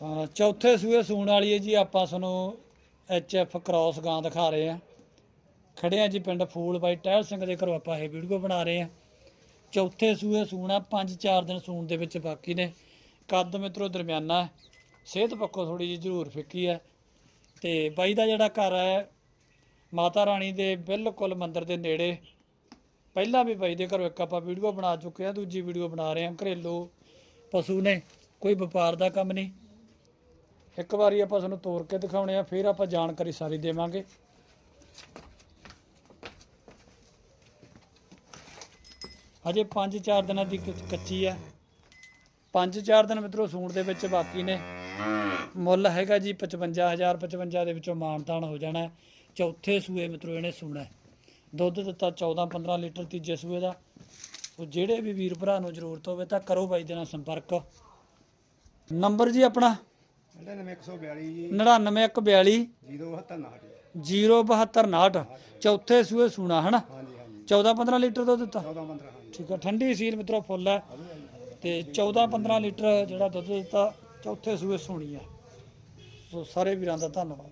ਹਾਂ, ਚੌਥੇ ਸੂਏ ਸੂਣ ਵਾਲੀ ਹੈ ਜੀ ਆਪਾਂ ਤੁਹਾਨੂੰ ਐਚ ਐਫ ਕ੍ਰਾਸ ਗਾਂ ਦਿਖਾ ਰਹੇ ਆ ਖੜੇ ਆ ਜੀ ਪਿੰਡ ਫੂਲ ਬਾਈ ਟਹਿਲ ਸਿੰਘ ਦੇ ਘਰੋਂ ਆਪਾਂ ਇਹ ਵੀਡੀਓ ਬਣਾ ਰਹੇ ਆ ਚੌਥੇ ਸੂਏ ਸੂਣਾ 5-4 ਦਿਨ ਸੂਣ ਦੇ ਵਿੱਚ ਬਾਕੀ ਨੇ। ਕੱਦ ਮਿੱਤਰੋ ਦਰਮਿਆਨਾ ਸਿਹਤ ਪੱਖੋਂ ਥੋੜੀ ਜਿਹੀ ਜ਼ਰੂਰ ਫਿੱਕੀ ਹੈ। ਤੇ ਬਾਈ ਦਾ ਜਿਹੜਾ ਘਰ ਹੈ ਮਾਤਾ ਰਾਣੀ ਦੇ ਬਿਲਕੁਲ ਮੰਦਿਰ ਦੇ ਨੇੜੇ। ਪਹਿਲਾਂ ਵੀ ਬਾਈ ਦੇ ਘਰੋਂ ਇੱਕ ਆਪਾਂ ਵੀਡੀਓ ਬਣਾ ਚੁੱਕੇ ਆ ਦੂਜੀ ਵੀਡੀਓ ਬਣਾ ਰਹੇ ਆ ਘਰੇਲੂ ਪਸ਼ੂ ਨੇ ਕੋਈ ਵਪਾਰ ਦਾ ਕੰਮ ਨਹੀਂ। ਇੱਕ ਵਾਰੀ ਆਪਾਂ ਤੁਹਾਨੂੰ ਤੋੜ ਕੇ ਦਿਖਾਉਣੇ ਆ, ਫਿਰ ਆਪਾਂ ਜਾਣਕਾਰੀ ਸਾਰੀ ਦੇਵਾਂਗੇ। ਅਜੇ 5-4 ਦਿਨਾਂ ਦੀ ਕੱਚ- ਕੱਚੀ ਆ। 5-4 ਦਿਨ ਮਿੱਤਰੋ ਸੂਣ ਦੇ ਵਿੱਚ ਬਾਕੀ ਨੇ। ਮੁੱਲ ਹੈਗਾ ਜੀ 55000 55 ਦੇ ਵਿੱਚੋਂ ਮਾਨਤਾਨ ਹੋ ਜਾਣਾ। ਚੌਥੇ ਸੂਏ ਮਿੱਤਰੋ, ਇਹਨੇ ਸੂਣਾ। ਦੁੱਧ ਦਿੱਤਾ 14-15 ਲੀਟਰ ਤੀਜੇ ਸੂਏ ਦਾ। ਸੋ ਜਿਹੜੇ ਵੀ ਵੀਰ ਭਰਾ ਨੂੰ ਜ਼ਰੂਰਤ ਹੋਵੇ ਤਾਂ ਕਰੋ ਬਾਈ ਦੇ ਨਾਲ ਸੰਪਰਕ। ਨੰਬਰ ਜੀ ਆਪਣਾ? 9142 ਜੀ। 99142 079 07259 ਚੌਥੇ ਸੂਏ ਸੂਣਾ ਹਨਾ? ਹਾਂਜੀ ਹਾਂਜੀ। 14-15 ਲੀਟਰ ਦੁੱਧ ਦਿੱਤਾ? 14 15 ਹਾਂਜੀ। ਠੀਕ ਹੈ ਠੰਡੀ ਸੀਲ ਮਿੱਤਰੋ ਫੁੱਲ ਹੈ। ਤੇ 14-15 ਲੀਟਰ ਜਿਹੜਾ ਦੁੱਧ ਦਿੱਤਾ ਚੌਥੇ ਸੂਏ ਸੋਣੀ ਹੈ ਸੋ ਸਾਰੇ ਵੀਰਾਂ ਦਾ ਧੰਨਵਾਦ।